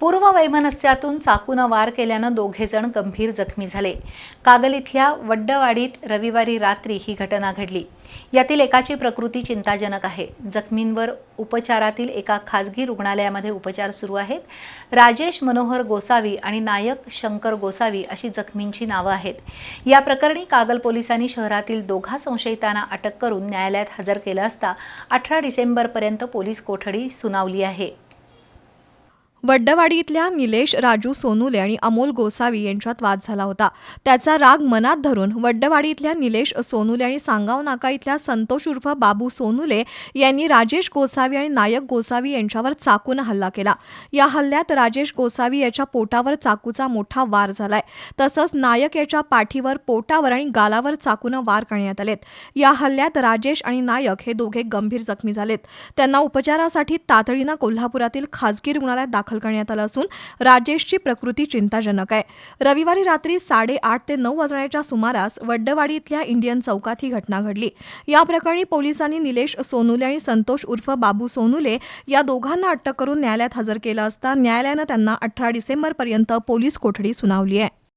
पूर्व वैमनस्यातून चाकूनं वार केल्यानं दोघे जण गंभीर जखमी झाले. कागल इथल्या वड्डवाडीत रविवारी रात्री ही घटना घडली. यातील एकाची प्रकृती चिंताजनक आहे. जखमींवर उपचारातील एका खाजगी रुग्णालयामध्ये उपचार सुरू आहेत. राजेश मनोहर गोसावी आणि नायक शंकर गोसावी अशी जखमींची नावं आहेत. या प्रकरणी कागल पोलिसांनी शहरातील दोघा संशयितांना अटक करून न्यायालयात हजर केलं असता अठरा डिसेंबरपर्यंत पोलीस कोठडी सुनावली आहे. वड्डवाडी इथल्या निलेश राजू सोनुले आणि अमोल गोसावी यांच्यात वाद झाला होता. त्याचा राग मनात धरून वड्डवाडी इथल्या निलेश सोनुले आणि सांगाव नाका इथल्या संतोष उर्फ बाबू सोनुले यांनी राजेश गोसावी आणि नायक गोसावी यांच्यावर चाकून हल्ला केला. या हल्ल्यात राजेश गोसावी याच्या पोटावर चाकूचा मोठा वार झालाय. तसंच नायक याच्या पाठीवर पोटावर आणि गालावर चाकूनं वार करण्यात आलेत. या हल्ल्यात राजेश आणि नायक हे दोघे गंभीर जखमी झालेत. त्यांना उपचारासाठी तातडीनं कोल्हापुरातील खासगी रुग्णालयात दाखल दाखल करण्यात आलं असून राजेशची प्रकृती चिंताजनक आहे. रविवारी रात्री साडेआठ ते नऊ वाजण्याच्या सुमारास वड्डवाडी इथल्या इंडियन चौकात ही घटना घडली. या प्रकरणी पोलिसांनी निलेश सोनुले आणि संतोष उर्फ बाबू सोनुले या दोघांना अटक करून न्यायालयात हजर केलं असता न्यायालयानं त्यांना अठरा डिसेंबरपर्यंत पोलीस कोठडी सुनावली आहे.